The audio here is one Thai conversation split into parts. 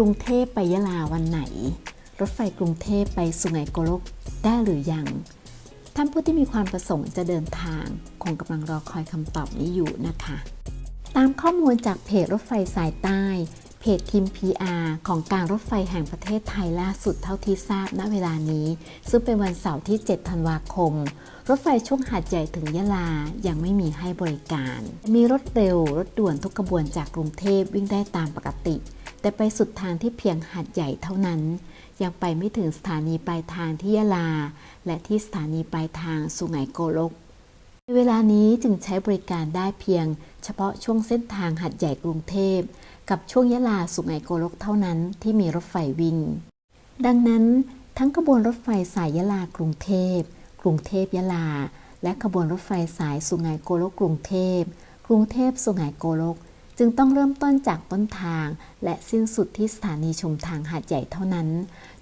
กรุงเทพไปยะลาวันไหน รถไฟกรุงเทพไปสุไหงโกลกได้หรือยัง ท่านผู้ที่มีความประสงค์จะเดินทาง คงกำลังรอคอยคำตอบนี้อยู่นะคะ ตามข้อมูลจากเพจรถไฟสายใต้ เพจทีม PR ของการรถไฟแห่งประเทศไทยล่าสุดเท่าที่ทราบณเวลานี้ ซึ่งเป็นวันเสาร์ที่ 7 ธันวาคมรถไฟช่วงหาดใหญ่ถึงยะลา ยังไม่มีให้บริการ มีรถเร็ว รถด่วนทุกกระบวนจากกรุงเทพวิ่งได้ตามปกติ แต่ไปสุดทางที่เพียงหาดใหญ่เท่านั้น ยังไปไม่ถึงสถานีปลายทางที่ยะลา และที่สถานีปลายทางสุไหงโกลกในเวลานี้จึงใช้บริการได้เพียง เฉพาะช่วงเส้นทางหัดใหญ่กรุงเทพ กับช่วงยะลาสุไหงโกลกเท่านั้นที่มีรถไฟวิ่ง ดังนั้นทั้งขบวนรถไฟสายยะลากรุงเทพ กรุงเทพยะลา และขบวนรถไฟสายสุไหงโกลกกรุงเทพ กรุงเทพสุไหงโกลก จึงต้องเริ่มต้นจากต้นทาง และสิ้นสุดที่สถานีชมทางหาดใหญ่เท่านั้น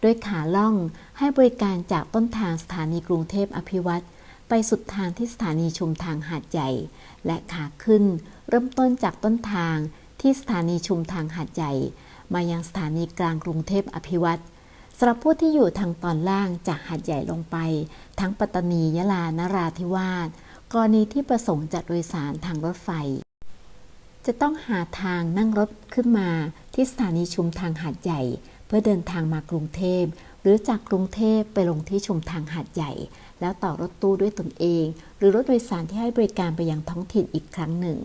โดยขาล่องให้บริการจากต้นทางสถานีกรุงเทพอภิวัตรไปสุดทางที่สถานีชมทางหาดใหญ่ และขาขึ้น เริ่มต้นจากต้นทางที่สถานีชุมทางหาดใหญ่ มายังสถานีกลางกรุงเทพอภิวัตรสำหรับผู้ที่อยู่ทางตอนล่างจากหาดใหญ่ลงไป ทั้งปัตตานียะลานราธิวาสกรณีที่ประสงค์จะโดยสารทางรถไฟ จะต้องหาทางนั่งรถขึ้นมาที่สถานีชุมทางหาดใหญ่ เพื่อเดินทางมากรุงเทพ หรือจากกรุงเทพไปลงที่ชุมทางหาดใหญ่ แล้วต่อรถตู้ด้วยตนเอง หรือรถโดยสารที่ให้บริการไปยังท้องถิ่นอีกครั้งหนึ่ง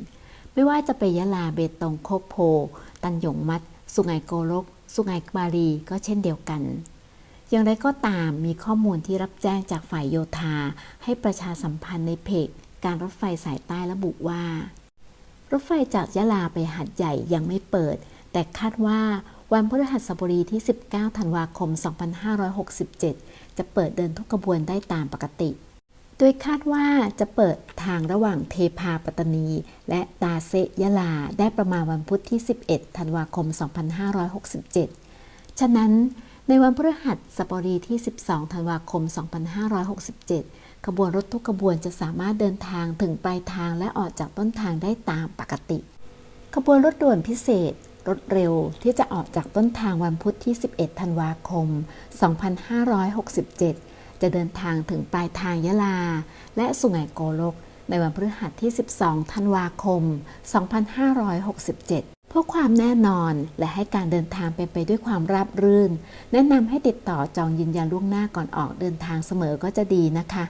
ไม่ว่าจะไปยะลาเบตงโคกโพ ตันหยงมัด สุไหงโกลก สุไหงบาลีก็เช่นเดียวกันอย่างไรก็ตามมีข้อมูลที่รับแจ้งจากฝ่ายโยธา ให้ประชาสัมพันธ์ในเพจการรถไฟสายใต้ระบุว่า รถไฟจากยะลาไปหาดใหญ่ยังไม่เปิด แต่คาดว่าวันพฤหัสบดีที่ 19 ธันวาคม 2567 จะเปิดเดินทุกขบวนได้ตามปกติ โดยคาดว่าจะเปิดทางระหว่างเทพาปัตตานี และตาเซยะลาได้ประมาณวันพุธที่ 11 ธันวาคม 2567 ฉะนั้นในวันพฤหัสบดีที่ 12 ธันวาคม 2567 ขบวนรถทุกขบวนจะสามารถเดินทางถึงปลายทางและออกจากต้นทางได้ตามปกติ ขบวนรถด่วนพิเศษ รถเร็วที่จะออกจากต้นทางวันพุธที่ 11 ธันวาคม 2567 จะเดินทางถึงปลายทางยะลา และสุไหงโกลกในวันพฤหัสที่ 12 ธันวาคม 2567 เพื่อความแน่นอนและให้การเดินทางเป็นไปด้วยความราบรื่น แนะนำให้ติดต่อจองยืนยันล่วงหน้าก่อนออกเดินทางเสมอก็จะดีนะคะ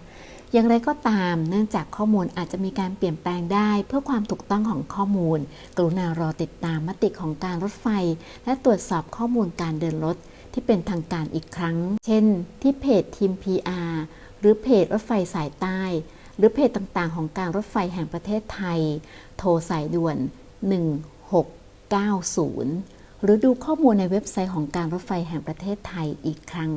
อย่างไรก็ตามเนื่องจากข้อมูลอาจจะมีการเปลี่ยนแปลงได้ เพื่อความถูกต้องของข้อมูล กรุณารอติดตามมติของการรถไฟ และตรวจสอบข้อมูลการเดินรถที่เป็นทางการอีกครั้ง เช่น ที่เพจทีม PR หรือเพจรถไฟสายใต้ หรือเพจต่างๆ ของการรถไฟแห่งประเทศไทย โทรสายด่วน 90 หรือดูข้อมูลในเว็บไซต์ของการรถไฟแห่งประเทศไทยอีกครั้ง